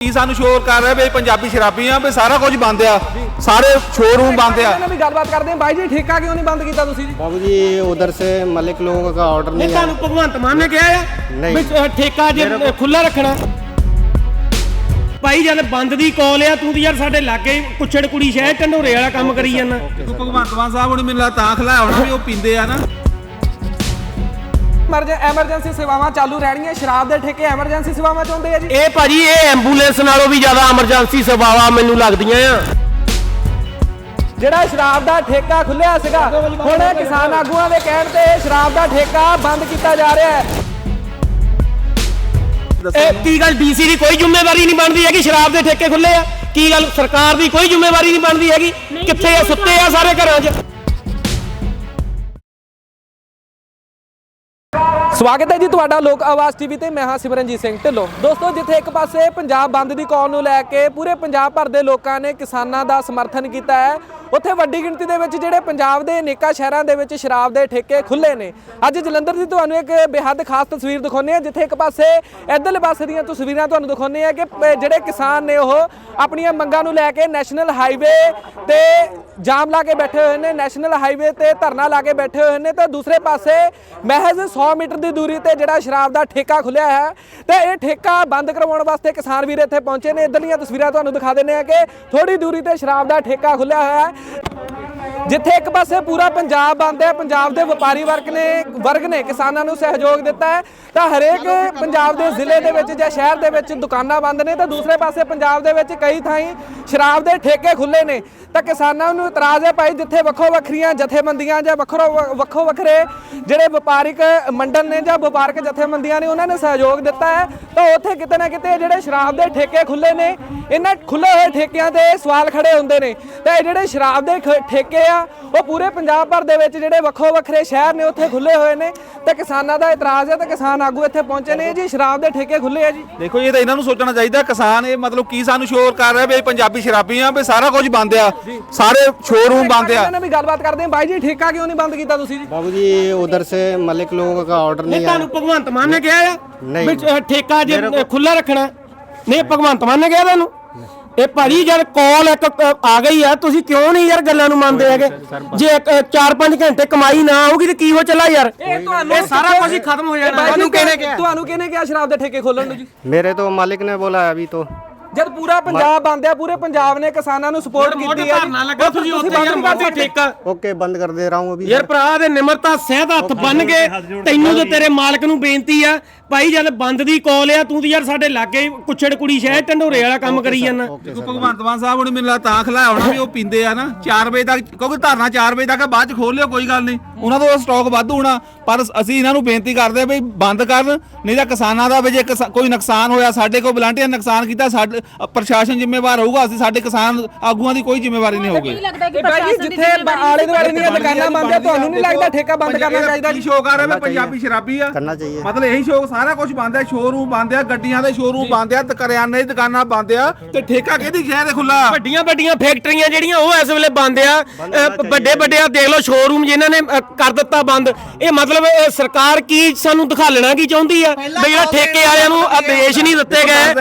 ਕੀ ਸਾਨੂੰ ਸ਼ੋਰ ਕਰ ਰਿਹਾ ਵੀ ਪੰਜਾਬੀ ਸ਼ਰਾਬੀ ਆ ਵੀ ਸਾਰਾ ਕੁਝ ਬੰਦ ਆ ਸਾਰੇ ਸ਼ੋਰੂਮ ਬੰਦ ਆ ਇਹਨਾਂ ਨਾਲ ਵੀ ਗੱਲਬਾਤ ਕਰਦੇ ਹਾਂ ਬਾਈ ਜੀ ਠੇਕਾ ਕਿਉਂ ਨਹੀਂ ਬੰਦ ਕੀਤਾ ਤੁਸੀਂ ਜੀ बाबू जी उधर से मलिक लोगों का ऑर्डर ਨਹੀਂ नहीं ਤੁਹਾਨੂੰ आया ਭਗਵੰਤ ਮਾਨ ਨੇ ਕਿਹਾ ਆ ਨਹੀਂ। ਵੀ ਅ, ਠੇਕਾ ਜੇ ਖੁੱਲਾ ਰੱਖਣਾ ਭਾਈ ਜਦ ਬੰਦ ਦੀ ਕਾਲ ਆ ਤੂੰ ਤਾਂ ਯਾਰ ਸਾਡੇ ਲਾਗੇ ਕੁੱਛੜ ਕੁੜੀ ਸ਼ਹਿਰ ਢੰਡੋਰੇ ਵਾਲਾ ਕੰਮ ਕਰੀ ਜਾਂਦਾ ਤੂੰ ਭਗਵੰਤ ਮਾਨ ਸਾਹਿਬ ਹੁਣੀ ਮੈਨੂੰ ਲੱਗਦਾ ਤਾਂ ਖਲਾਇਆ ਹੋਣਾ ਵੀ ਉਹ ਪੀਂਦੇ ਆ ਨਾ ਐਮਰਜੈਂਸੀ ਸੇਵਾਵਾਂ ਚਾਲੂ ਰਹਿਣੀਆਂ ਸ਼ਰਾਬ ਦੇ ਠੇਕੇ ਐਮਰਜੈਂਸੀ ਸੇਵਾਵਾਂ ਚਾਹੁੰਦੇ ਆ ਜੀ? ਇਹ ਭਾਜੀ ਇਹ ਐਂਬੂਲੈਂਸ ਨਾਲੋਂ ਵੀ ਜ਼ਿਆਦਾ ਐਮਰਜੈਂਸੀ ਸੇਵਾਵਾਂ ਮੈਨੂੰ ਲੱਗਦੀਆਂ ਆ। ਜਿਹੜਾ ਸ਼ਰਾਬ ਦਾ ਠੇਕਾ ਖੁੱਲਿਆ ਸੀਗਾ ਹੁਣ ਕਿਸਾਨ ਆਗੂਆਂ ਦੇ ਕਹਿਣ ਤੇ ਸ਼ਰਾਬ ਦਾ ਠੇਕਾ ਬੰਦ ਕੀਤਾ ਜਾ ਰਿਹਾ ਹੈ। ਇਹ ਕੀ ਗੱਲ ਡੀਸੀ ਦੀ ਕੋਈ ਜ਼ਿੰਮੇਵਾਰੀ ਨਹੀਂ ਬਣਦੀ ਹੈਗੀ ਸ਼ਰਾਬ ਦੇ ਠੇਕੇ ਖੁੱਲੇ ਆ? ਕੀ ਗੱਲ ਸਰਕਾਰ ਦੀ ਕੋਈ ਜ਼ਿੰਮੇਵਾਰੀ ਨਹੀਂ ਬਣਦੀ ਹੈਗੀ? ਕਿੱਥੇ ਆ ਸੁੱਤੇ ਆ ਸਾਰੇ ਘਰਾਂ 'ਚ? ਸਵਾਗਤ ਹੈ ਜੀ ਤੁਹਾਡਾ ਲੋਕ ਆਵਾਜ਼ ਟੀਵੀ ਤੇ। ਮੈਂ ਹਾਂ ਸਿਮਰਨਜੀਤ ਸਿੰਘ ਢਿੱਲੋਂ। ਦੋਸਤੋ, ਜਿੱਥੇ ਇੱਕ ਪਾਸੇ ਪੰਜਾਬ ਬੰਦ ਦੀ ਕਾਲ ਨੂੰ ਲੈ ਕੇ ਪੂਰੇ ਪੰਜਾਬ ਭਰ ਦੇ ਲੋਕਾਂ ਨੇ ਕਿਸਾਨਾਂ ਦਾ ਸਮਰਥਨ ਕੀਤਾ ਹੈ, ਉੱਥੇ ਵੱਡੀ ਗਿਣਤੀ ਦੇ ਵਿੱਚ ਜਿਹੜੇ ਪੰਜਾਬ ਦੇ ਅਨੇਕਾਂ ਸ਼ਹਿਰਾਂ ਦੇ ਵਿੱਚ ਸ਼ਰਾਬ ਦੇ ਠੇਕੇ ਖੁੱਲੇ ਨੇ। ਅੱਜ ਜਲੰਧਰ ਦੀ ਤੁਹਾਨੂੰ ਇੱਕ ਬੇਹੱਦ ਖਾਸ ਤਸਵੀਰ ਦਿਖਾਉਂਦੇ ਆ ਜਿੱਥੇ ਇੱਕ ਪਾਸੇ ਇੱਧਰਲੇ ਪਾਸੇ ਦੀਆਂ ਤਸਵੀਰਾਂ ਤੁਹਾਨੂੰ ਦਿਖਾਉਂਦੇ ਆ ਕਿ ਪ- ਜਿਹੜੇ ਕਿਸਾਨ ਨੇ ਉਹ ਆਪਣੀਆਂ ਮੰਗਾਂ ਨੂੰ ਲੈ ਕੇ ਨੈਸ਼ਨਲ ਹਾਈਵੇ ਤੇ ਜਾਮ ਲਾ ਕੇ ਬੈਠੇ ਹੋਏ ਨੇ। ਨੈਸ਼ਨਲ ਹਾਈਵੇ ਤੇ ਧਰਨਾ ਲਾ ਕੇ ਬੈਠੇ ਹੋਏ ਨੇ। ਤੇ ਦੂਸਰੇ ਪਾਸੇ ਮਹਿਜ਼ 100 ਮੀਟਰ ਦੀ ਦੂਰੀ ਤੇ ਜਿਹੜਾ ਸ਼ਰਾਬ ਦਾ ਠੇਕਾ ਖੁੱਲਿਆ ਹੈ ਤੇ ਇਹ ਠੇਕਾ ਬੰਦ ਕਰਵਾਉਣ ਵਾਸਤੇ ਕਿਸਾਨ ਵੀਰ ਇੱਥੇ ਪਹੁੰਚੇ ਨੇ। ਇਧਰਲੀਆਂ ਤਸਵੀਰਾਂ ਤੁਹਾਨੂੰ ਦਿਖਾ ਦਿੰਦੇ ਆ ਕਿ ਥੋੜੀ ਦੂਰੀ ਤੇ ਸ਼ਰਾਬ ਦਾ ਠੇਕਾ ਖੁੱਲਿਆ ਹੋਇਆ ਹੈ। ਜਿੱਥੇ ਇੱਕ ਪਾਸੇ ਪੂਰਾ ਪੰਜਾਬ ਬੰਦ ਹੈ, ਪੰਜਾਬ ਦੇ ਵਪਾਰੀ ਵਰਗ ਨੇ ਵਰਗ ਨੇ ਕਿਸਾਨਾਂ ਨੂੰ ਸਹਿਯੋਗ ਦਿੱਤਾ ਹੈ। ਤਾਂ ਹਰੇਕ ਪੰਜਾਬ ਦੇ ਜ਼ਿਲ੍ਹੇ ਦੇ ਵਿੱਚ ਜਾਂ ਸ਼ਹਿਰ ਦੇ ਵਿੱਚ ਦੁਕਾਨਾਂ ਬੰਦ ਨੇ ਤਾਂ ਦੂਸਰੇ ਪਾਸੇ ਪੰਜਾਬ ਦੇ ਵਿੱਚ ਕਈ ਥਾਈਂ ਸ਼ਰਾਬ ਦੇ ਠੇਕੇ ਖੁੱਲੇ ਨੇ। ਤਾਂ ਕਿਸਾਨਾਂ ਨੂੰ ਇਤਰਾਜ਼ ਹੈ ਭਾਈ ਜਿੱਥੇ ਵੱਖੋ ਵੱਖਰੀਆਂ ਜਥੇਬੰਦੀਆਂ ਜਾਂ ਵੱਖਰੋ ਵੱਖੋ ਵੱਖਰੇ ਜਿਹੜੇ ਵਪਾਰਿਕ ਮੰਡਲ ਨੇ ਜਾਂ ਵਪਾਰਕ ਜਥੇਬੰਦੀਆਂ ਨੇ, ਉਹਨਾਂ ਨੇ ਸਹਿਯੋਗ ਦਿੱਤਾ ਹੈ। ਤਾਂ ਉੱਥੇ ਕਿਤੇ ਨਾ ਕਿਤੇ ਜਿਹੜੇ ਸ਼ਰਾਬ ਦੇ ਠੇਕੇ ਖੁੱਲੇ ਨੇ, ਇਹਨਾਂ ਖੁੱਲੇ ਹੋਏ ਠੇਕਿਆਂ ਤੇ ਸਵਾਲ ਖੜੇ ਹੁੰਦੇ ਨੇ। ਤਾਂ ਇਹ ਜਿਹੜੇ ਸ਼ਰਾਬ ਦੇ ਖ- ਠੇਕੇ ਆ, ਉਹ ਪੂਰੇ ਪੰਜਾਬ ਭਰ ਦੇ ਵਿੱਚ ਜਿਹੜੇ ਵੱਖੋ ਵੱਖਰੇ ਸ਼ਹਿਰ ਨੇ, ਉੱਥੇ ਖੁੱਲੇ ਹੋਏ ਨੇ। ਤੇ ਕਿਸਾਨਾਂ ਦਾ ਇਤਰਾਜ਼ ਹੈ, ਤੇ ਕਿਸਾਨ ਆਗੂ ਇੱਥੇ ਪਹੁੰਚੇ ਨੇ। ਜੀ ਸ਼ਰਾਬ ਦੇ ਠੇਕੇ ਖੁੱਲੇ ਆ ਜੀ। ਦੇਖੋ ਇਹ ਤਾਂ ਇਹਨਾਂ ਨੂੰ ਸੋਚਣਾ ਚਾਹੀਦਾ, ਕਿਸਾਨ ਇਹ ਮਤਲਬ ਕੀ ਸਾਨੂੰ ਸ਼ੋਰ ਕਰ ਰਿਹਾ ਵੀ ਪੰਜਾਬੀ ਸ਼ਰਾਬੀ ਆ, ਵੀ ਸਾਰਾ ਕੁਝ ਬੰਦ ਆ। ਸਾਰੇ ਸ਼ੋਰੂਮ ਬੰਦ ਆ ਇਹਨਾਂ ਨਾਲ ਵੀ ਗੱਲਬਾਤ ਕਰਦੇ ਹਾਂ ਬਾਈ ਜੀ ਠੇਕਾ ਕਿਉਂ ਨਹੀਂ ਬੰਦ ਕੀਤਾ ਤੁਸੀਂ ਜੀ बाबू जी उधर से मलिक लोगों का ऑर्डर ਨਹੀਂ नहीं ਤੁਹਾਨੂੰ आया ਭਗਵੰਤ ਮਾਨ ਨੇ ਕਿਹਾ ਆ ਨਹੀਂ। ਵੀ ਅ, ਠੇਕਾ ਜੇ ਖੁੱਲਾ ਰੱਖਣਾ ਨਹੀਂ ਭਗਵੰਤ ਮਾਨ ਨੇ ਕਿਹਾ ਤੁਹਾਨੂੰ ਇਹ ਭਾਜੀ ਜਦ ਕਾਲ ਇੱਕ ਅ, ਆ ਗਈ ਆ ਤੁਸੀਂ ਕਿਉਂ ਨਹੀਂ ਯਾਰ ਗੱਲਾਂ ਨੂੰ ਮੰਨਦੇ ਹੈਗੇ ਜੇ 4-5 ਘੰਟੇ ਕਮਾਈ ਨਾ ਆਊਗੀ ਤੇ ਕੀ ਹੋ ਚੱਲਾ ਯਾਰ ਇਹ ਤੁਹਾਨੂੰ ਇਹ ਸਾਰਾ ਕੁਝ ਹੀ ਖਤਮ ਹੋ ਜਾਣਾ ਤੁਹਾਨੂੰ ਕਿਹਨੇ ਕਿਹਾ ਤੁਹਾਨੂੰ ਕਿਹਨੇ ਕਿਹਾ ਸ਼ਰਾਬ ਦੇ ਠੇਕੇ ਖੋਲਣ ਨੂੰ ਜੀ मेरे तो मालिक ने बोला है अभी तो ਜਦ ਪੂਰਾ ਪੰਜਾਬ ਬੰਦ ਆ ਪੂਰੇ ਪੰਜਾਬ ਨੇ ਕਿਸਾਨਾਂ ਨੂੰ ਸਪੋਰਟ ਕੀਤੀ ਆ ਧਰਨਾ ਤੁਸੀਂ ਉੱਥੇ ਯਾਰ ਮੋਦੀ ਠੇਕਾ ਓਕੇ ਬੰਦ ਕਰ ਦੇ ਰਹਾ ਹਾਂ ਅਭੀ। ਯਾਰ ਭਰਾ ਦੇ ਨਿਮਰਤਾ ਸਹਿ ਦਾ ਹੱਥ ਬੰਨ ਕੇ ਤੈਨੂੰ ਤੇ ਤੇਰੇ ਮਾਲਕ ਨੂੰ ਬੇਨਤੀ ਆ ਭਾਈ ਜਦ ਬੰਦ ਦੀ ਕਾਲ ਆ ਤੂੰ ਤੇ ਯਾਰ ਸਾਡੇ ਲਾਗੇ ਕੁਛੜ ਕੁੜੀ ਸ਼ਹਿਰ ਢੰਡੋਰੇ ਵਾਲਾ ਕੰਮ ਕਰੀ ਜਾਂਦਾ। ਦੇਖੋ ਭਗਵੰਤ ਮਾਨ ਸਾਹਿਬ ਹੁਣ ਮੈਨੂੰ ਲਾ ਤਾਂ ਖਲਾਇਆ ਵੀ ਉਹ ਪੀਂਦੇ ਆ ਨਾ 4 ਵਜੇ ਤੱਕ ਕਿਉਂਕਿ ਧਰਨਾ 4 ਵਜੇ ਤੱਕ ਬਾਅਦ ਚ ਖੋਲ ਲਿਓ ਕੋਈ ਗੱਲ ਨਹੀਂ। ਉਹਨਾਂ ਦਾ ਸਟਾਕ ਵਾਧੂ ਹੋਣਾ ਪਰ ਅਸੀਂ ਇਹਨਾਂ ਨੂੰ ਬੇਨਤੀ ਕਰਦੇ ਆ ਵੀ ਬੰਦ ਕਰਨ ਨਹੀਂ ਤਾਂ ਕਿਸਾਨਾਂ ਦਾ ਵੀ ਕੋਈ ਨੁਕਸਾਨ ਹੋਇਆ ਸਾਡੇ ਕੋਲ ਵਲੰਟੀਅਰ ਨੁਕਸਾਨ ਕੀਤਾ ਸਾਡੇ ਪ੍ਰਸ਼ਾਸਨ ਜ਼ਿੰਮੇਵਾਰ ਹੋਊਗਾ ਅਸੀਂ ਸਾਡੇ ਕਿਸਾਨ ਆਗੂਆਂ ਦੀ ਕੋਈ ਜ਼ਿੰਮੇਵਾਰੀ ਨਹੀਂ ਹੋਊਗੀ। ਭਾਈ ਪ੍ਰਸ਼ਾਸਨ ਜਿੱਥੇ ਆਲੇ ਦੁਆਲੇ ਦੀਆਂ ਦੁਕਾਨਾਂ ਬੰਦ ਆ ਤੁਹਾਨੂੰ ਨਹੀਂ ਲੱਗਦਾ ਠੇਕਾ ਬੰਦ ਕਰਨਾ ਚਾਹੀਦਾ? ਜੀ ਸ਼ੋਅ ਕਰ ਰਿਹਾ ਮੈਂ ਪੰਜਾਬੀ ਸ਼ਰਾਬੀ ਆ। ਮਤਲਬ ਇਹੀ ਸ਼ੋਕ ਸਾਰਾ ਕੁਝ ਬੰਦ ਆ ਸ਼ੋਰੂਮ ਬੰਦ ਆ ਗੱਡੀਆਂ ਦੇ ਸ਼ੋਰੂਮ ਬੰਦ ਆ ਤੇ ਕਰਿਆਨੇ ਦੀ ਦੁਕਾਨਾਂ ਬੰਦ ਆ ਤੇ ਠੇਕਾ ਕਿਹਦੀ ਸ਼ਹਿਰ ਦੇ ਖੁੱਲਾ ਵੱਡੀਆਂ ਵੱਡੀਆਂ ਫੈਕਟਰੀਆਂ ਜਿਹੜੀਆਂ ਉਹ ਇਸ ਵੇਲੇ ਬੰਦ ਆ। ਵੱਡੇ ਵੱਡੇ ਆ ਦੇਖ ਲਓ ਸ਼ੋਰੂਮ ਜਿਨ੍ਹਾਂ ਨੇ ਕਰ ਦਿੱਤਾ ਬੰਦ। ਇਹ ਮਤਲਬ ਸਰਕਾਰ ਕੀ ਸਾਨੂੰ ਦਿਖਾਲਣਾ ਕੀ ਚਾਹੁੰਦੀ ਆ? ਵੀ ਜਿਹੜਾ ਠੇਕੇ ਵਾਲਿਆਂ ਨੂੰ ਆਦੇਸ਼ ਨਹੀਂ ਦਿੱਤੇ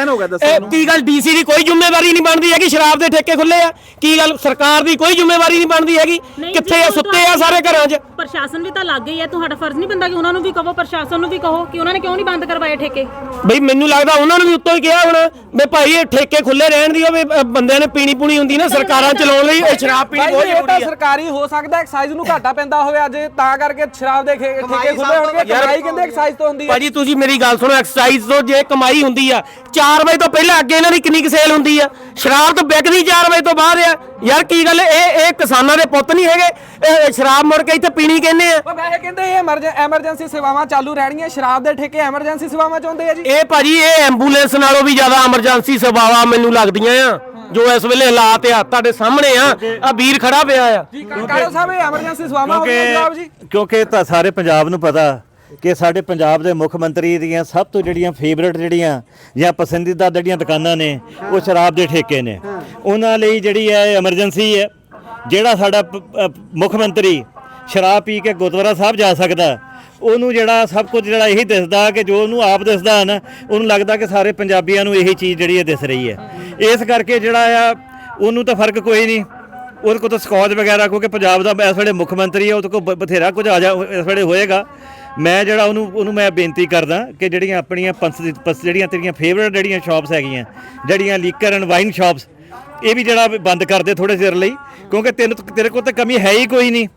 ਹੋ ਗਏ ਇਹ ਕੀ ਗੱਲ ਡੀਸੀ ਦੀ ਕੋਈ ਜ਼ਿੰਮੇਵਾਰੀ ਨਹੀਂ ਬਣਦੀ ਹੈਗੀ? ਸ਼ਰਾਬ ਦੇ ਠੇਕੇ ਖੁੱਲੇ ਆ। ਕੀ ਗੱਲ ਸਰਕਾਰ ਦੀ ਕੋਈ ਜ਼ਿੰਮੇਵਾਰੀ ਨਹੀਂ ਬਣਦੀ ਹੈਗੀ? ਕਿੱਥੇ ਆ? ਸੁੱਤੇ ਆ ਸਾਰੇ ਘਰਾਂ 'ਚ। ਪ੍ਰਸ਼ਾਸਨ ਵੀ ਤਾਂ ਲੱਗ ਗਈ ਹੈ। ਤੁਹਾਡਾ ਫਰਜ਼ ਨਹੀਂ ਬੰਦਾ ਕਿ ਉਹਨਾਂ ਨੂੰ ਵੀ ਕਹੋ ਪ੍ਰਸ਼ਾਸਨ ਨੂੰ ਵੀ ਕਹੋ ਕਿ ਉਹਨਾਂ ਨੇ ਕਿਉਂ ਨਹੀਂ ਬੰਦ ਕਰਵਾਏ ਠੇਕੇ? ਬਈ ਮੈਨੂੰ ਲੱਗਦਾ ਉਹਨਾਂ ਨੂੰ ਵੀ ਉੱਤੋਂ ਹੀ ਕਿਹਾ ਹੋਣਾ ਵੀ ਭਾਈ ਇਹ ਠੇਕੇ ਖੁੱਲੇ ਰਹਿਣ ਦੀ ਹੋਵੇ ਬੰਦਿਆਂ ਨੇ ਪੀਣੀ ਪੂਣੀ ਹੁੰਦੀ ਨਾ ਸਰਕਾਰਾਂ ਚਲਾਉਣ ਲਈ। ਇਹ ਸ਼ਰਾਬ ਪੀਣੀ ਬਹੁਤ ਜ਼ਰੂਰੀ ਆ। ਸਰਕਾਰੀ ਹੋ ਸਕਦਾ ਐਕਸਾਈਜ਼ ਨੂੰ ਘਾਟਾ ਪੈਂਦਾ ਹੋਵੇ ਅੱਜ। ਤਾਂ ਕਰਕੇ ਸ਼ਰਾਬ ਦੇ ਖੇ- ਠੇਕੇ ਖੁੱਲੇ ਹੋਣਗੇ ਕਮਾਈ ਕਹਿੰਦੇ ਐਕਸਾਈਜ਼ ਤੋਂ ਹੁੰਦੀ ਹੈ? ਭਾਜੀ ਤੁਸੀਂ ਮੇਰੀ ਗੱਲ ਸੁਣੋ ਐਕਸਰਸਾਈਜ਼ ਤੋਂ ਜੇ ਕਮਾਈ ਹੁੰਦੀ ਆ 4 ਵਜੇ ਤੋਂ ਪਹਿਲਾਂ ਅੱਗੇ ਇਹਨਾਂ ਦੀ ਕਿੰਨੀ ਕੁ ਸੇਲ ਹੁੰਦੀ ਆ? ਸ਼ਰਾਬ ਤਾਂ ਵਿਕਦੀ 4 ਵਜੇ ਤੋਂ ਬਾਅਦ ਆ। ਯਾਰ ਕੀ ਗੱਲ ਇਹ ਇਹ ਕਿਸਾਨਾਂ ਦੇ ਪੁੱਤ ਨਹੀਂ ਹੈਗੇ। ਇਹ ਸ਼ਰਾਬ ਮੁੜ ਕੇ ਇੱਥੇ ਪੀਣੀ ਕਹਿੰਦੇ ਆ। ਉਹ ਵੈਸੇ ਕਹਿੰਦੇ ਇਹ ਐਮਰਜ- ਐਮਰਜੈਂਸੀ ਸੇਵਾਵਾਂ ਚਾਲੂ ਰਹਿਣਗੀਆਂ। ਸ਼ਰਾਬ ਦੇ ਠੇਕੇ ਐਮਰਜੈਂਸੀ ਸੇਵਾਵਾਂ ਚਾਹੁੰਦੇ ਆ ਜੀ? ਇਹ ਭਾਜੀ ਇਹ ਐਂਬੂਲੈਂਸ ਨਾਲੋਂ ਵੀ ਜ਼ਿਆਦਾ ਐਮਰਜੈਂਸੀ ਸੇਵਾਵਾਂ ਮੈਨੂੰ ਲੱਗਦੀਆਂ ਆ। ਜੋ ਇਸ ਵੇਲੇ ਹਾਲਾਤ ਆ ਤੁਹਾਡੇ ਸਾਹਮਣੇ ਆ। ਆ ਵੀਰ ਖੜਾ ਪਿਆ ਆ। ਜੀ ਕਾਲੋ ਸਾਹਿਬ ਇਹ ਐਮਰਜੈਂਸੀ ਸੇਵਾਵਾਂ ਹੋ ਗਈਆਂ ਜਨਾਬ ਜੀ? ਕਿਉਂਕਿ ਕਿਉਂਕਿ ਤਾਂ ਸਾਰੇ ਪੰਜਾਬ ਨੂੰ ਪਤਾ। ਕਿ ਸਾਡੇ ਪੰਜਾਬ ਦੇ ਮੁੱਖ ਮੰਤਰੀ ਦੀਆਂ ਸਭ ਤੋਂ ਜਿਹੜੀਆਂ ਫੇਵਰਟ ਜਿਹੜੀਆਂ ਜਾਂ ਪਸੰਦੀਦਾ ਜਿਹੜੀਆਂ ਦੁਕਾਨਾਂ ਨੇ, ਉਹ ਸ਼ਰਾਬ ਦੇ ਠੇਕੇ ਨੇ। ਉਹਨਾਂ ਲਈ ਜਿਹੜੀ ਹੈ ਐਮਰਜੈਂਸੀ ਹੈ, ਜਿਹੜਾ ਸਾਡਾ ਪ- ਮੁੱਖ ਮੰਤਰੀ ਸ਼ਰਾਬ ਪੀ ਕੇ ਗੁਰਦੁਆਰਾ ਸਾਹਿਬ ਜਾ ਸਕਦਾ, ਉਹਨੂੰ ਜਿਹੜਾ ਸਭ ਕੁਝ ਜਿਹੜਾ ਇਹੀ ਦਿਸਦਾ ਕਿ ਜੋ ਉਹਨੂੰ ਆਪ ਦਿਸਦਾ ਹੈ ਨਾ, ਉਹਨੂੰ ਲੱਗਦਾ ਕਿ ਸਾਰੇ ਪੰਜਾਬੀਆਂ ਨੂੰ ਇਹੀ ਚੀਜ਼ ਜਿਹੜੀ ਹੈ ਦਿਸ ਰਹੀ ਹੈ। ਇਸ ਕਰਕੇ ਜਿਹੜਾ ਆ, ਉਹਨੂੰ ਤਾਂ ਫ਼ਰਕ ਕੋਈ ਨਹੀਂ। ਉਹਦੇ ਕੋਲ ਤਾਂ ਸਕੌਜ ਵਗੈਰਾ, ਕਿਉਂਕਿ ਪੰਜਾਬ ਦਾ ਇਸ ਵੇਲੇ ਮੁੱਖ ਮੰਤਰੀ ਹੈ ਉਹਦੇ ਕੋਲ ਬ- ਬਥੇਰਾ ਕੁਝ ਆ ਜਾ, ਇਸ ਵੇਲੇ ਹੋਏਗਾ। ਮੈਂ ਜਿਹੜਾ ਉਹਨੂੰ ਉਹਨੂੰ ਮੈਂ ਬੇਨਤੀ ਕਰਦਾ ਕਿ ਜਿਹੜੀਆਂ ਆਪਣੀਆਂ ਪੰਸ ਪੰਸ- ਜਿਹੜੀਆਂ ਤੇਰੀਆਂ ਫੇਵਰਟ ਜਿਹੜੀਆਂ ਸ਼ਾਪਸ ਹੈਗੀਆਂ, ਜਿਹੜੀਆਂ ਲੀਕਰ ਐਂਡ ਵਾਈਨ ਸ਼ਾਪਸ ਇਹ ਵੀ ਜਿਹੜਾ ਵੀ ਬੰਦ ਕਰ ਦੇ ਥੋੜੇ ਚਿਰ ਲਈ, ਕਿਉਂਕਿ ਤੈਨੂੰ, ਤੇਰੇ ਕੋਲ ਤਾਂ ਕਮੀ ਹੈ ਹੀ ਕੋਈ ਨਹੀਂ।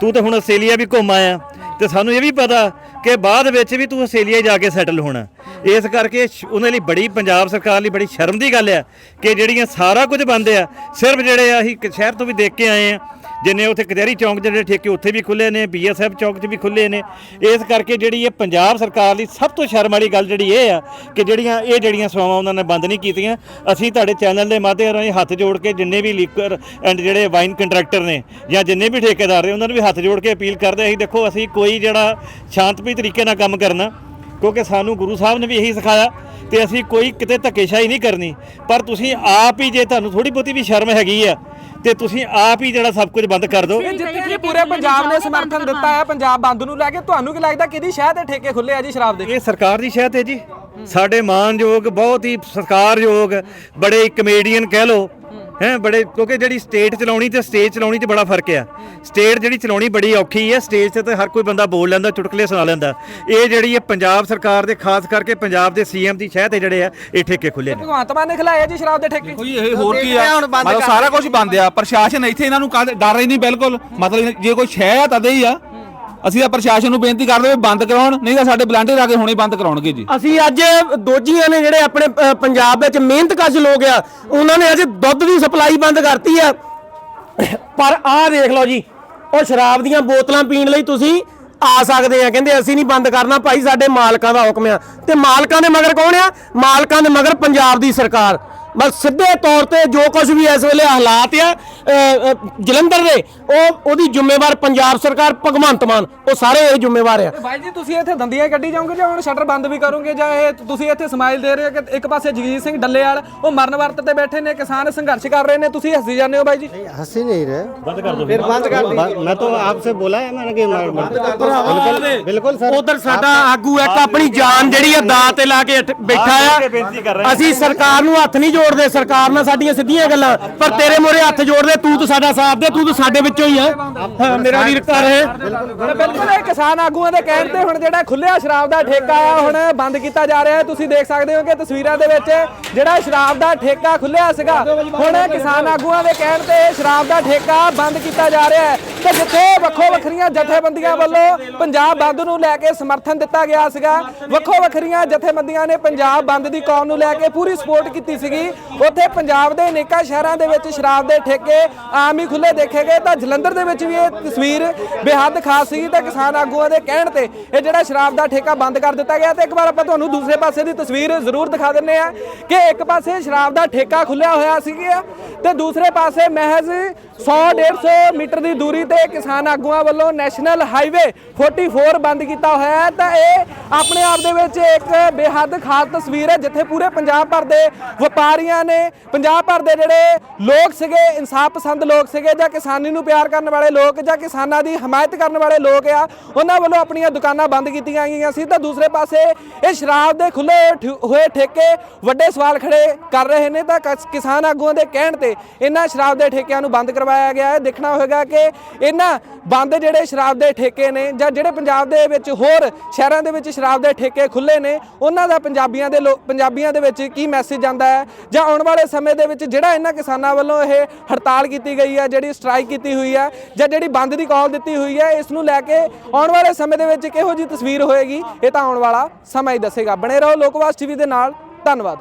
ਤੂੰ ਤਾਂ ਹੁਣ ਆਸਟ੍ਰੇਲੀਆ ਵੀ ਘੁੰਮ ਆਇਆ, ਤੇ ਸਾਨੂੰ ਇਹ ਵੀ ਪਤਾ ਕਿ ਬਾਅਦ ਵਿੱਚ ਵੀ ਤੂੰ ਆਸਟ੍ਰੇਲੀਆ ਜਾ ਕੇ ਸੈਟਲ ਹੋਣਾ। ਇਸ ਕਰਕੇ ਸ਼- ਉਹਨਾਂ ਲਈ ਬੜੀ ਪੰਜਾਬ ਸਰਕਾਰ ਲਈ ਬੜੀ ਸ਼ਰਮ ਦੀ ਗੱਲ ਆ ਕਿ ਜਿਹੜੀਆਂ ਸਾਰਾ ਕੁਝ ਬੰਦ ਆ, ਸਿਰਫ ਜਿਹੜੇ ਆ ਅਸੀਂ ਕ- ਸ਼ਹਿਰ ਤੋਂ ਵੀ ਦੇਖ ਕੇ ਆਏ ਆ ਜਿੰਨੇ ਉੱਥੇ ਕਚਹਿਰੀ ਚੌਂਕ ਜਿਹੜੇ ਠੇਕੇ ਉੱਥੇ ਵੀ ਖੁੱਲੇ ਨੇ ਬੀਐਸਐਫ ਚੌਂਕ 'ਚ ਵੀ ਖੁੱਲੇ ਨੇ। ਇਸ ਕਰਕੇ ਜਿਹੜੀ ਇਹ ਪੰਜਾਬ ਸਰਕਾਰ ਲਈ ਸਭ ਤੋਂ ਸ਼ਰਮ ਵਾਲੀ ਗੱਲ ਜਿਹੜੀ ਇਹ ਆ ਕਿ ਜਿਹੜੀਆਂ ਇਹ ਜਿਹੜੀਆਂ ਸੇਵਾਵਾਂ ਉਹਨਾਂ ਨੇ ਬੰਦ ਨਹੀਂ ਕੀਤੀਆਂ। ਅਸੀਂ ਤੁਹਾਡੇ ਚੈਨਲ ਦੇ ਮਾਧਿਅਮ ਰਾਹੀਂ ਹੱਥ ਜੋੜ ਕੇ ਜਿੰਨੇ ਵੀ ਲੀਕਰ ਐਂਡ ਜਿਹੜੇ ਵਾਈਨ ਕੰਟਰੈਕਟਰ ਨੇ ਜਾਂ ਜਿੰਨੇ ਵੀ ਠੇਕੇਦਾਰ ਨੇ, ਉਹਨਾਂ ਨੂੰ ਵੀ ਹੱਥ ਜੋੜ ਕੇ ਅਪੀਲ ਕਰਦੇ ਅਸੀਂ ਦੇਖੋ ਅਸੀਂ ਕੋਈ ਜਿਹੜਾ ਸ਼ਾਂਤਮਈ ਤਰੀਕੇ ਨਾਲ ਕੰਮ ਕਰਨਾ, ਕਿਉਂਕਿ ਸਾਨੂੰ ਗੁਰੂ ਸਾਹਿਬ ਨੇ ਵੀ ਇਹੀ ਸਿਖਾਇਆ ਤੇ ਅਸੀਂ ਕੋਈ ਕਿਤੇ ਧੱਕੇਸ਼ਾਹੀ ਨਹੀਂ ਕਰਨੀ। ਪਰ ਤੁਸੀਂ ਆਪ ਹੀ ਜੇ ਤੁਹਾਨੂੰ ਥੋੜੀ ਬਹੁਤੀ ਵੀ ਸ਼ਰਮ ਹੈਗੀ ਆ ਤੇ ਤੁਸੀਂ ਆਪ ਹੀ ਜਿਹੜਾ ਸਭ ਕੁਝ ਬੰਦ ਕਰ ਦਿਓ। ਇਹ ਜਿੱਥੇ ਜੀ ਪੂਰੇ ਪੰਜਾਬ ਨੇ ਸਮਰਥਨ ਦਿੱਤਾ ਹੈ ਪੰਜਾਬ ਬੰਦ ਨੂੰ ਲੈ ਕੇ ਤੁਹਾਨੂੰ ਕੀ ਲੱਗਦਾ ਕਿਹਦੀ ਸ਼ਹਿਰ ਤੇ ਠੇਕੇ ਖੁੱਲੇ ਆ ਜੀ ਸ਼ਰਾਬ ਦੇ? ਇਹ ਸਰਕਾਰ ਦੀ ਸ਼ਹਿਤ ਹੈ ਜੀ। ਸਾਡੇ ਮਾਨਯੋਗ ਬਹੁਤ ਹੀ ਸਤਿਕਾਰਯੋਗ ਬੜੇ ਕਮੇਡੀਅਨ ਕਹਿ ਲੋ ਹੈ ਬੜੇ ਕਿਉਂਕਿ ਜਿਹੜੀ ਸਟੇਟ ਚਲਾਉਣੀ ਤੇ ਸਟੇਜ ਚਲਾਉਣੀ 'ਚ ਬੜਾ ਫ਼ਰਕ ਆ। ਸਟੇਟ ਜਿਹੜੀ ਚਲਾਉਣੀ ਬੜੀ ਔਖੀ ਹੈ ਸਟੇਜ 'ਤੇ ਤਾਂ ਹਰ ਕੋਈ ਬੰਦਾ ਬੋਲ ਲੈਂਦਾ ਚੁਟਕਲੇ ਸੁਣਾ ਲੈਂਦਾ। ਇਹ ਜਿਹੜੀ ਹੈ ਪੰਜਾਬ ਸਰਕਾਰ ਦੇ ਖਾਸ ਕਰਕੇ ਪੰਜਾਬ ਦੇ ਸੀਐਮ ਦੀ ਸ਼ਹਿਤ ਹੈ ਜਿਹੜੇ ਆ ਇਹ ਠੇਕੇ ਖੁੱਲੇ ਨੇ। ਭਗਵੰਤ ਮਾਨ ਨੇ ਖਿਲਾਇਆ ਜੀ ਸ਼ਰਾਬ ਦੇ ਠੇਕੇ। ਕੋਈ ਇਹ ਹੋਰ ਕੀ ਆ? ਮਤਲਬ ਸਾਰਾ ਕੁਝ ਬੰਦ ਆ। ਪ੍ਰਸ਼ਾਸਨ ਇੱਥੇ ਇਹਨਾਂ ਨੂੰ ਕਾਹਦੇ- ਡਰ ਹੀ ਨਹੀਂ ਬਿਲਕੁਲ। ਮਤਲਬ ਜੇ ਕੋਈ ਸ਼ੈ ਆ ਤਦੇ ਹੀ ਆ। ਅਸੀਂ ਤਾਂ ਪ੍ਰਸ਼ਾਸਨ ਨੂੰ ਬੇਨਤੀ ਕਰਦੇ ਵੀ ਬੰਦ ਕਰਾਉਣ ਨਹੀਂ ਤਾਂ ਸਾਡੇ ਬਲਾਂਡੇ ਆ ਕੇ ਹੁਣੇ ਬੰਦ ਕਰਾਉਣਗੇ ਜੀ। ਅਸੀਂ ਅੱਜ ਦੋਜੀਆਂ ਨੇ ਜਿਹੜੇ ਆਪਣੇ ਅ, ਪੰਜਾਬ ਵਿੱਚ ਮਿਹਨਤਕਸ਼ ਲੋਕ ਆ ਉਹਨਾਂ ਨੇ ਅੱਜ ਦੁੱਧ ਦੀ ਸਪਲਾਈ ਬੰਦ ਕਰਤੀ ਆ। ਪਰ ਆਹ ਦੇਖ ਲਓ ਜੀ ਉਹ ਸ਼ਰਾਬ ਦੀਆਂ ਬੋਤਲਾਂ ਪੀਣ ਲਈ ਤੁਸੀਂ ਆ ਸਕਦੇ ਆ। ਕਹਿੰਦੇ ਅਸੀਂ ਨਹੀਂ ਬੰਦ ਕਰਨਾ ਭਾਈ ਸਾਡੇ ਮਾਲਕਾਂ ਦਾ ਹੁਕਮ ਆ। ਤੇ ਮਾਲਕਾਂ ਦੇ ਮਗਰ ਕੌਣ ਆ? ਮਾਲਕਾਂ ਦੇ ਮਗਰ ਪੰਜਾਬ ਦੀ ਸਰਕਾਰ। ਬਸ ਸਿੱਧੇ ਤੌਰ ਤੇ ਜੋ ਕੁਝ ਵੀ ਇਸ ਵੇਲੇ ਹਾਲਾਤ ਆ ਅ, ਅ, ਜਲੰਧਰ ਦੇ ਉਹ ਉਹਦੀ ਜ਼ਿੰਮੇਵਾਰ ਪੰਜਾਬ ਸਰਕਾਰ ਭਗਵੰਤ ਮਾਨ ਉਹ ਸਾਰੇ ਇਹ ਜ਼ਿੰਮੇਵਾਰ ਆ ਤੇ ਬਾਈ ਜੀ ਤੁਸੀਂ ਇੱਥੇ ਦੰਦੀਆਂ ਕੱਢੀ ਜਾਓਗੇ ਜਾਂ ਹੁਣ ਸ਼ਟਰ ਬੰਦ ਵੀ ਕਰੋਗੇ ਜਾਂ ਇਹ ਤੁਸੀਂ ਇੱਥੇ ਸਮਾਈਲ ਦੇ ਰਹੇ ਹੋ ਕਿ ਇੱਕ ਪਾਸੇ ਜਗਜੀਤ ਸਿੰਘ ਡੱਲੇਵਾਲ ਉਹ ਮਰਨ ਵਰਤ ਤੇ ਬੈਠੇ ਨੇ ਕਿਸਾਨ ਸੰਘਰਸ਼ ਕਰ ਰਹੇ ਨੇ ਤੁਸੀਂ ਹੱਸੀ ਜਾਂਦੇ ਹੋ ਬਾਈ ਜੀ हंसी नहीं रहे बंद कर दो फिर बंद कर दो मैं तो आपसे बोला है मैंने कि मैं बिल्कुल बिल्कुल सर ਉਧਰ ਸਾਡਾ ਆਗੂ ਇੱਕ ਆਪਣੀ ਜਾਨ ਜਿਹੜੀ ਆ ਦਾਅ ਤੇ ਲਾ ਕੇ ਇੱਥੇ ਬੈਠਾ ਆ ਅਸੀਂ ਸਰਕਾਰ ਨੂੰ ਹੱਥ ਨਹੀਂ ਜੋੜਦੇ, ਸਰਕਾਰ ਨਾਲ ਸਾਡੀਆਂ ਸਿੱਧੀਆਂ ਗੱਲਾਂ। ਪਰ ਤੇਰੇ ਮੋਰੇ ਹੱਥ ਜੋੜਦੇ, ਤੂੰ ਤਾਂ ਸਾਡਾ ਸਾਥ ਦੇ, ਤੂੰ ਤਾਂ ਸਾਡੇ ਵਿੱਚੋਂ ਹੀ ਆ। ਮੇਰਾ ਵੀਰ ਘਰ ਹੈ। ਬਿਲਕੁਲ ਇਹ ਕਿਸਾਨ ਆਗੂਆਂ ਦੇ ਕਹਿਣ ਤੇ ਹੁਣ ਜਿਹੜਾ ਖੁੱਲਿਆ ਸ਼ਰਾਬ ਦਾ ਠੇਕਾ ਆ, ਹੁਣ ਬੰਦ ਕੀਤਾ ਜਾ ਰਿਹਾ ਹੈ। ਤੁਸੀਂ ਦੇਖ ਸਕਦੇ ਹੋ ਕਿ ਤਸਵੀਰਾਂ ਦੇ ਵਿੱਚ ਜਿਹੜਾ ਸ਼ਰਾਬ ਦਾ ਠੇਕਾ ਖੁੱਲਿਆ ਸੀਗਾ, ਹੁਣ ਕਿਸਾਨ ਆਗੂਆਂ ਦੇ ਕਹਿਣ ਤੇ ਸ਼ਰਾਬ ਦਾ ਠੇਕਾ ਬੰਦ ਕੀਤਾ ਜਾ ਰਿਹਾ ਹੈ। ਤੇ ਜਿੱਥੇ ਵੱਖੋ ਵੱਖਰੀਆਂ ਜਥੇਬੰਦੀਆਂ ਵੱਲੋਂ ਪੰਜਾਬ ਬੰਦ ਨੂੰ ਲੈ ਕੇ ਸਮਰਥਨ ਦਿੱਤਾ ਗਿਆ ਸੀਗਾ, ਵੱਖੋ ਵੱਖਰੀਆਂ ਜਥੇਬੰਦੀਆਂ ਨੇ ਪੰਜਾਬ ਬੰਦ ਦੀ ਕੌਮ ਨੂੰ ਲੈ ਕੇ ਪੂਰੀ ਸਪੋਰਟ ਕੀਤੀ ਸੀਗੀ। ਉੱਥੇ ਪੰਜਾਬ ਦੇ ਅਨੇਕਾਂ ਸ਼ਹਿਰਾਂ ਦੇ ਵਿੱਚ ਸ਼ਰਾਬ ਦੇ ਠੇਕੇ ਆਮ ਹੀ ਖੁੱਲੇ ਦੇਖੇ ਗਏ। ਤਾਂ ਜਲੰਧਰ ਦੇ ਵਿੱਚ ਵੀ ਇਹ ਤਸਵੀਰ ਬੇਹੱਦ ਖਾਸ ਸੀ ਤੇ ਕਿਸਾਨ ਆਗੂਆਂ ਦੇ ਕਹਿਣ ਤੇ ਇਹ ਜਿਹੜਾ ਸ਼ਰਾਬ ਦਾ ਠੇਕਾ ਬੰਦ ਕਰ ਦਿੱਤਾ ਗਿਆ। ਤੇ ਇੱਕ ਵਾਰ ਆਪਾਂ ਤੁਹਾਨੂੰ ਦੂਸਰੇ ਪਾਸੇ ਦੀ ਤਸਵੀਰ ਜ਼ਰੂਰ ਦਿਖਾ ਦਿੰਨੇ ਆ ਕਿ ਇੱਕ ਪਾਸੇ ਸ਼ਰਾਬ ਦਾ ਠੇਕਾ ਖੁੱਲਿਆ ਹੋਇਆ ਸੀਗਾ ਤੇ ਦੂਸਰੇ ਪਾਸੇ ਮਹਿਜ਼ 100 150 ਮੀਟਰ ਦੀ ਦੂਰੀ ਤੇ ਕਿਸਾਨ ਆਗੂਆਂ ਵੱਲੋਂ ਨੈਸ਼ਨਲ ਹਾਈਵੇ 44 ਬੰਦ ਕੀਤਾ ਹੋਇਆ ਹੈ। ਤਾਂ ਇਹ ਆਪਣੇ ਆਪ ਦੇ ਵਿੱਚ ਇੱਕ ਬੇਹੱਦ ਖਾਸ ਤਸਵੀਰ ਹੈ, ਜਿੱਥੇ ਪੂਰੇ ਪੰਜਾਬ ਭਰ ਦੇ ਵਪਾਰੀਆਂ ਨੇ, ਪੰਜਾਬ ਭਰ ਦੇ ਜਿਹੜੇ ਲੋਕ ਸੀਗੇ, ਇਨਸਾਫ ਪਸੰਦ ਲੋਕ ਸੀਗੇ ਜਾਂ ਕਿਸਾਨੀ ਨੂੰ ਪਿਆਰ ਕਰਨ ਵਾਲੇ ਲੋਕ ਜਾਂ ਕਿਸਾਨਾਂ ਦੀ ਹਮਾਇਤ ਕਰਨ ਵਾਲੇ ਲੋਕ ਆ, ਉਹਨਾਂ ਵੱਲੋਂ ਆਪਣੀਆਂ ਦੁਕਾਨਾਂ ਬੰਦ ਕੀਤੀਆਂ ਗਈਆਂ ਸੀ। ਤਾਂ ਦੂਸਰੇ ਪਾਸੇ ਇਹ ਸ਼ਰਾਬ ਦੇ ਖੁੱਲੇ ਹੋਏ ਠੇਕੇ ਵੱਡੇ ਸਵਾਲ ਖੜੇ ਕਰ ਰਹੇ ਨੇ। ਤਾਂ ਕਸ- ਕਿਸਾਨ ਆਗੂਆਂ ਦੇ ਕਹਿਣ ਤੇ ਇਹਨਾਂ ਸ਼ਰਾਬ ਦੇ ਠੇਕਿਆਂ ਨੂੰ ਬੰਦ ਕਰਵਾਇਆ ਗਿਆ ਹੈ। ਦੇਖਣਾ ਹੋਵੇਗਾ ਕਿ ਇਹਨਾਂ ਬੰਦ ਜਿਹੜੇ ਸ਼ਰਾਬ ਦੇ ਠੇਕੇ ਨੇ ਜਾਂ ਜਿਹੜੇ ਪੰਜਾਬ ਦੇ ਵਿੱਚ ਹੋਰ ਸ਼ਹਿਰਾਂ ਦੇ ਵਿੱਚ ਸ਼ਰਾਬ ਦੇ ਠੇਕੇ ਖੁੱਲੇ ਨੇ, ਉਹਨਾਂ ਦਾ ਪੰਜਾਬੀਆਂ ਦੇ ਲੋ- ਪੰਜਾਬੀਆਂ ਦੇ ਵਿੱਚ ਕੀ ਮੈਸੇਜ ਜਾਂਦਾ ਹੈ? ਜਾਂ ਆਉਣ ਵਾਲੇ ਸਮੇਂ ਦੇ ਵਿੱਚ ਜਿਹੜਾ ਇਹਨਾਂ ਕਿਸਾਨਾਂ ਵੱਲੋਂ ਇਹ ਹੜਤਾਲ ਕੀਤੀ ਗਈ ਹੈ, ਜਿਹੜੀ ਸਟ੍ਰਾਈਕ ਕੀਤੀ ਹੋਈ ਹੈ ਜਾਂ ਜਿਹੜੀ ਬੰਦ ਦੀ ਕਾਲ ਦਿੱਤੀ ਹੋਈ ਹੈ, ਇਸ ਨੂੰ ਲੈ ਕੇ ਆਉਣ ਵਾਲੇ ਸਮੇਂ ਦੇ ਵਿੱਚ ਕਿਹੋ ਜੀ ਤਸਵੀਰ ਹੋਏਗੀ? ਇਹ ਤਾਂ ਆਉਣ ਵਾਲਾ ਸਮਾਂ ਹੀ ਦੱਸੇਗਾ। ਬਣੇ ਰਹੋ ਲੋਕਵਾਸ ਟੀਵੀ ਦੇ ਨਾਲ। ਧੰਨਵਾਦ।